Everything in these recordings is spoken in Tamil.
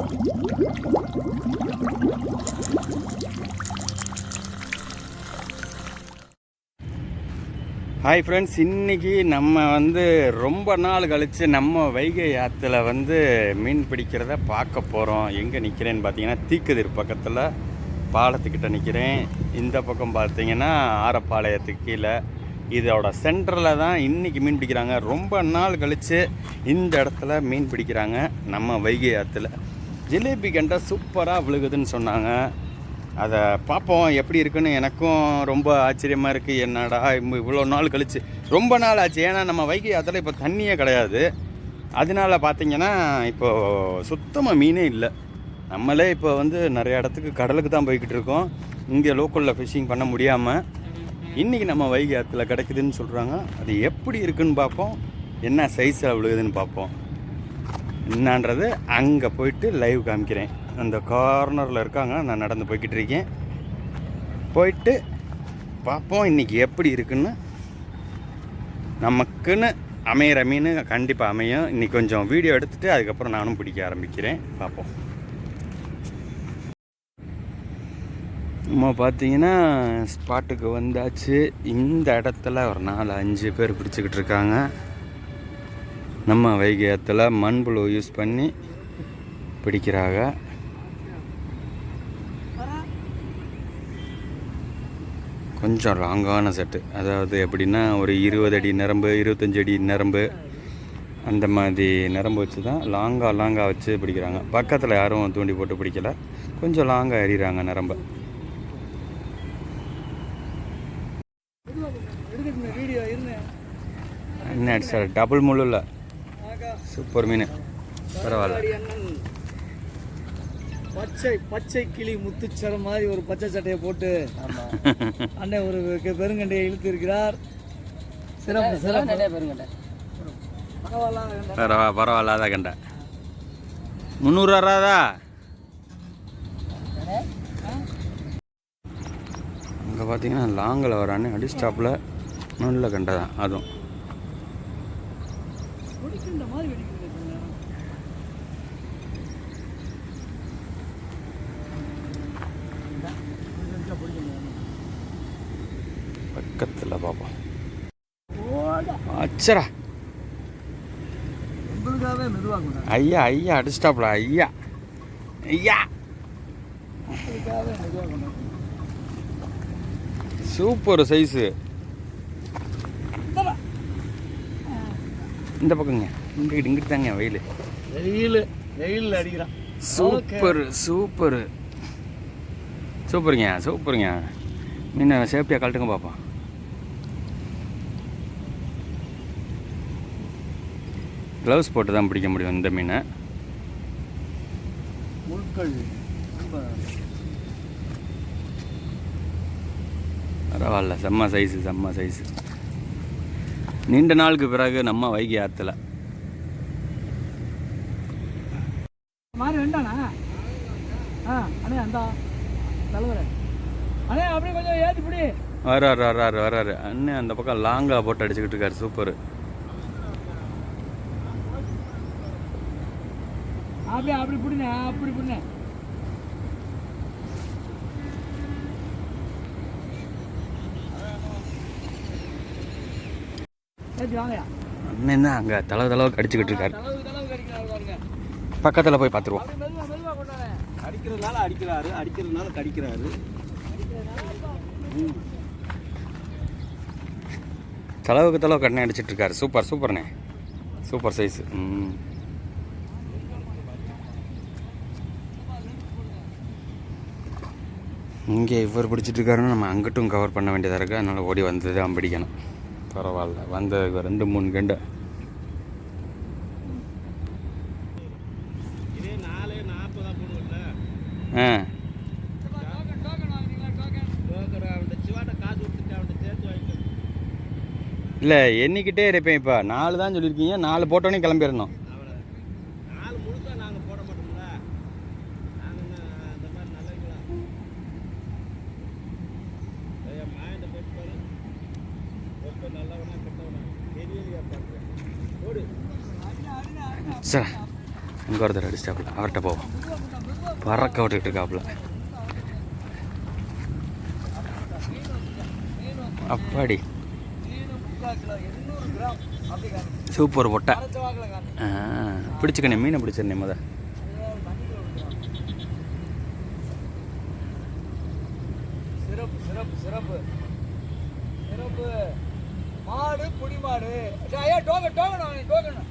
ஹாய் ஃப்ரெண்ட்ஸ் இன்றைக்கி நம்ம வந்து ரொம்ப நாள் கழித்து நம்ம வைகை ஆற்றுல வந்து மீன் பிடிக்கிறத பார்க்க போகிறோம் எங்கே நிற்கிறேன்னு பார்த்தீங்கன்னா தீக்குதிர் பக்கத்தில் பாலத்துக்கிட்ட நிற்கிறேன் இந்த பக்கம் பார்த்தீங்கன்னா ஆரப்பாளையத்துக்கு கீழே. இதோட சென்டரில் தான் இன்றைக்கி மீன் பிடிக்கிறாங்க. ரொம்ப நாள் கழித்து இந்த இடத்துல மீன் பிடிக்கிறாங்க நம்ம வைகை ஆற்றுல ஜிலேபி கண்டை சூப்பராக விழுகுதுன்னு சொன்னாங்க. அதை பார்ப்போம் எப்படி இருக்குன்னு எனக்கும் ரொம்ப ஆச்சரியமாக இருக்குது என்னடா இம்ம- இவ்வளோ நாள் கழிச்சு. ரொம்ப நாள் ஆச்சு. ஏன்னா நம்ம வைகை ஆற்றுல இப்போ தண்ணியே கிடையாது. அதனால பார்த்தீங்கன்னா இப்போது சுத்தமாக மீனே இல்லை. நம்மளே இப்போ வந்து நிறைய இடத்துக்கு கடலுக்கு தான் போய்கிட்டு இருக்கோம். இங்கே லோக்கலில் ஃபிஷிங் பண்ண முடியாமல் இன்றைக்கி நம்ம வைகை ஆற்றுல கிடைக்குதுன்னு சொல்கிறாங்க அது எப்படி இருக்குன்னு பார்ப்போம் என்ன சைஸில் விழுகுதுன்னு பார்ப்போம் என்னான்றது அங்கே போயிட்டு லைவ் காமிக்கிறேன். அந்த கார்னரில் இருக்காங்க நான் நடந்து போய்கிட்டு இருக்கேன். போயிட்டு பார்ப்போம் இன்றைக்கி எப்படி இருக்குன்னு. நமக்குன்னு அமையிற மீன் கண்டிப்பாக அமையும். இன்றைக்கி கொஞ்சம் வீடியோ எடுத்துகிட்டு அதுக்கப்புறம் நானும் பிடிக்க ஆரம்பிக்கிறேன். பார்ப்போம். நம்ம பார்த்தீங்கன்னா ஸ்பாட்டுக்கு வந்தாச்சு. இந்த இடத்துல ஒரு நாலு அஞ்சு பேர் பிடிச்சிக்கிட்டு இருக்காங்க. நம்ம வைகை ஆற்றுல மண்புழு யூஸ் பண்ணி பிடிக்கிறாங்க. கொஞ்சம் லாங்கான செட்டு அதாவது எப்படின்னா ஒரு இருபது அடி நரம்பு இருபத்தஞ்சு அடி நரம்பு அந்த மாதிரி நரம்பு வச்சு தான் லாங்காக லாங்காக வச்சு பிடிக்கிறாங்க. பக்கத்தில் யாரும் தூண்டி போட்டு பிடிக்கல. கொஞ்சம் லாங்காக எறிகிறாங்க நரம்பை. என்ன? அடிச்சா டபுள் முள்ளில். சூப்பர் மீன். பரவாயில்ல. பச்சை பச்சை கிளி முத்துச்சரம் மாதிரி ஒரு பச்சை சட்டையை போட்டு அண்ணன் ஒரு பெருங்கண்டையை இழுத்து இருக்கிறார். சிறப்பு சிறப்பு. பரவாயில்ல பரவா பரவாயில்ல அதான் கண்டா. முந்நூறு வராதா அங்கே பார்த்தீங்கன்னா லாங்கில் வரான்னு அடி ஸ்டாப்பில் நல்ல கண்டை தான் அதுவும். வெடிக்கின்ற மாதிரி வெடிக்கிறது பக்கத்தில் பார்ப்போம் அச்சரா ஐயா ஐயா அடி ஸ்டாப்பில் ஐயா. ஐயா சூப்பர் சைஸு. இந்த பக்கங்க இங்கிட்டு இங்கிட்டு தாங்க வெயில். வெயில் வெயில் அடிக்கிறான். Super super. சூப்பருங்க சூப்பருங்க. மீனை சேஃப்டியாக கழட்டுங்க பார்ப்போம் க்ளவுஸ் போட்டு தான் பிடிக்க முடியும் இந்த மீனை. முட்கள் பரவாயில்ல செம்ம சைஸு செம்ம சைஸு நீண்ட நாளுக்கு பிறகு நம்ம வைகை ஆற்றுல மாதிரி வேண்டாண்ணா. ஆ அண்ணே அந்தா தலைவரே. அண்ணே அப்படியே கொஞ்சம் ஏற்றி பிடி. வராரு வராரு வராரு அண்ணன் அந்த பக்கம் லாங்காக போட்டு அடிச்சுக்கிட்டு இருக்காரு சூப்பர். அப்படியே அப்படி பிடிண்ணே அப்படி பிடிண்ணே அண்ணன் தான் அங்கே தளவு தளவுக்கு அடிச்சுக்கிட்டு இருக்காரு. பக்கத்தில் போய் பார்த்துருவோம் அடிக்கிறதுனால அடிக்கிறாரு அடிக்கிறதுனால கடிக்கிறாரு தளவுக்கு தளவு கண்ணை அடிச்சிட்டு இருக்காரு. சூப்பர் சூப்பர்ண்ணே. சூப்பர் சைஸ் ம். இங்கே இவர் பிடிச்சிட்டு இருக்காருன்னா நம்ம அங்கிட்டும் கவர் பண்ண வேண்டியதாக இருக்குது அதனால் ஓடி வந்து தான் பிடிக்கணும். பரவாயில்ல. வந்த ரெண்டு மூணு கண்டு. ஆ. இல்லை எண்ணிக்கிட்டே இருப்பேன் இப்போ. நாலு தான் சொல்லியிருக்கீங்க நாலு போட்டோன்னே கிளம்பிடணும் அவனை நாலு முழுசா நாங்கள் போட மாட்டோம்ல நாங்கள் என்ன அந்த மாதிரி நல்லவங்களா ஐயா மாயண்ட போயிட்டு பாரு ஒருத்தர் நல்லவனா கெட்டவனா தெரியலையா பாருங்க ஓடு சார். இங்கே ஒருத்தர் அடிச்சிட்டாப்புல. அவர்கிட்ட போவோம். பறக்க விட்டுக்கிட்டு இருக்காப்புல அப்பாடி. அப்படி சூப்பர் பொட்டை. பிடிச்சிக்கண்ணே மீனை பிடிச்சிருந்தே முத. சிறப்பு சிறப்பு சிறப்பு. சிறப்பு. மாடு புடி மாடு டோக டோக்கன் டோக்கன் டோக்கன்.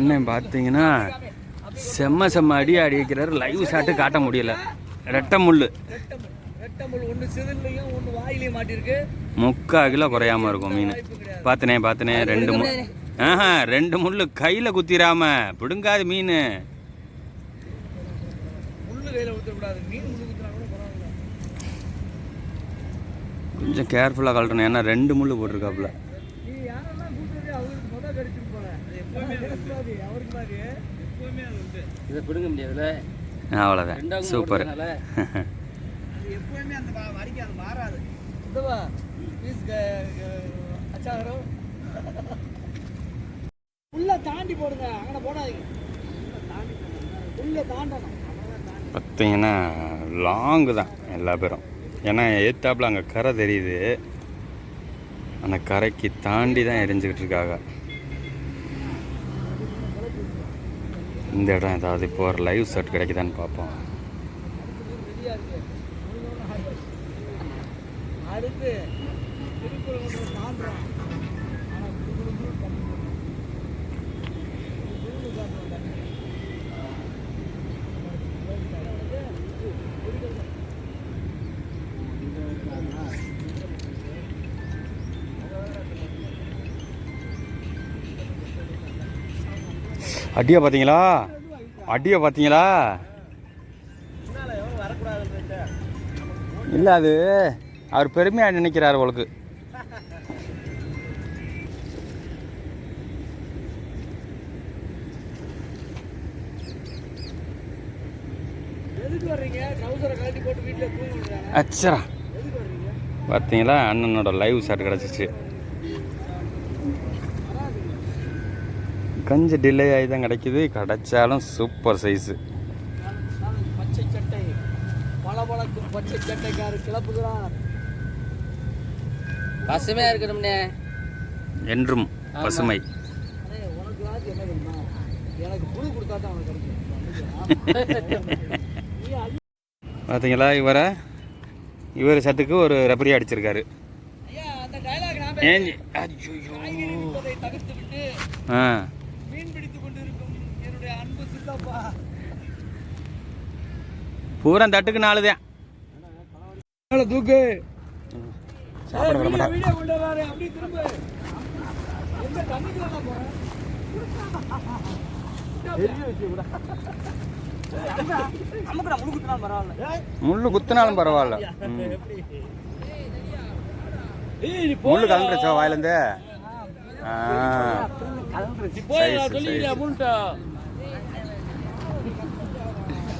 அண்ணன் பார்த்தீங்கன்னா செம்ம செம்ம அடி அடி வைக்கிறாரு லைவ் ஷாட்டு காட்ட முடியல. ரெட்டை முள் முக்கா கிலோ குறையாம இருக்கும் மீன். பார்த்தனே பார்த்தனே ரெண்டு முள் ஆஹா ரெண்டு முள் கையில் குத்திராம. பிடுங்காது மீன். கொஞ்சம் கேர்ஃபுல்லாக கழட்டணும். ஏன்னா ரெண்டு முள் போட்டிருக்காப்புல. இதை பிடுங்க முடியாதுல்ல. அவ்வளோதான் சூப்பர். எப்பவுமே அந்த வ- வரிக்கு அது மாறாது. இந்தவா ப்ளீஸ் அச்சாகரம் உள்ள தாண்டி போடுங்க. அங்கே போடாதீங்க. உள்ள தாண்டணும். பார்த்தீங்கன்னா லாங்கு தான் எல்லா பேரும். ஏன்னா ஏத்தாப்புல அங்கே கரை தெரியுது. அந்த கரைக்கு தாண்டி தான் எரிஞ்சுக்கிட்டு இருக்காங்க. இந்த இடம் ஏதாவது இப்போ ஒரு லைவ் ஷாட் கிடைக்குதான்னு பார்ப்போம். அடுத்து திருக்குறள் அடியை பார்த்தீங்களா? அடியை பார்த்தீங்களா? இல்லை அது அவர் பெருமையாக நினைக்கிறார் உங்களுக்கு. அச்சரா. பார்த்தீங்களா? அண்ணனோட லைவ் ஷாட் கிடச்சிச்சு. கொஞ்சம் டிலே ஆகி தான் கிடைக்குது. கிடைச்சாலும் சூப்பர் சைஸு பச்சை சட்டை பளபளக்கும் பச்சை சட்டைக்காரு கிளப்புகிறார். பசுமையா இருக்கணும்னே. என்றும் பசுமை. பார்த்தீங்களா இவரை? இவர் சட்டுக்கு ஒரு ரெப்பரி அடிச்சிருக்காரு. ஐயா பூரா தட்டுக்கு நாலு தான். தூக்கு. சாப்பிட விட முள்ளு குத்துனாலும் பரவாயில்ல. முள்ளு கலந்துருச்சோ வாயிலேருந்து ஆ.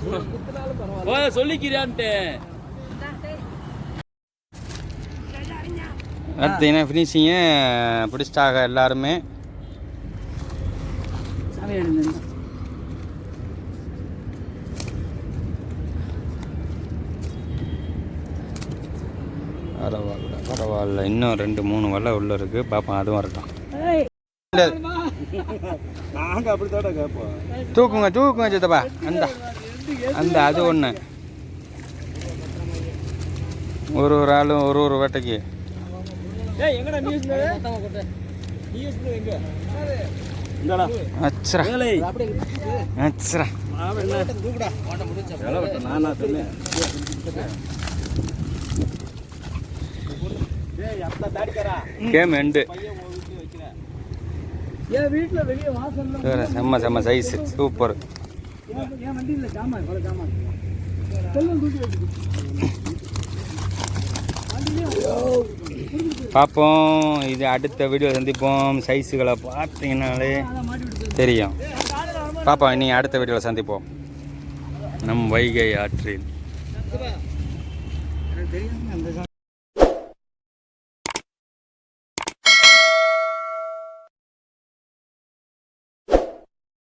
Size. சொல்லிக்கிறியான்ட்டு. பார்த்தீங்கன்னா ஃபினிஷிங்கு பிடிச்சிட்டாக எல்லாருமே. பரவாயில்ல பரவாயில்ல. இன்னும் ரெண்டு மூணு வலை உள்ள இருக்கு. பார்ப்போம் அதுவும் கேட்போம். தூக்குங்க தூக்குங்க சித்தப்பா. அந்த அந்த அது ஒன்று ஒரு ஒரு ஆளும் ஒரு ஒரு வேட்டைக்கு. ஏய் எங்கடா நியூஸ் நியூஸ் எங்க? இந்தாடா. அச்சரா. அச்சரா. தூக்குடா நானா சொன்னேன். கேம் எண்டு செம்ம செம்ம சைஸ் சூப்பர் என் ஜாமான் ஜாமான் தூக்கி வச்சுக்கு பார்ப்போம் இது அடுத்த வீடியோ சந்திப்போம். சைஸுகளை பார்த்தீங்கன்னாலே தெரியும். பார்ப்போம் நீ அடுத்த வீடியோவில் சந்திப்போம். நம் வைகை ஆற்றில்.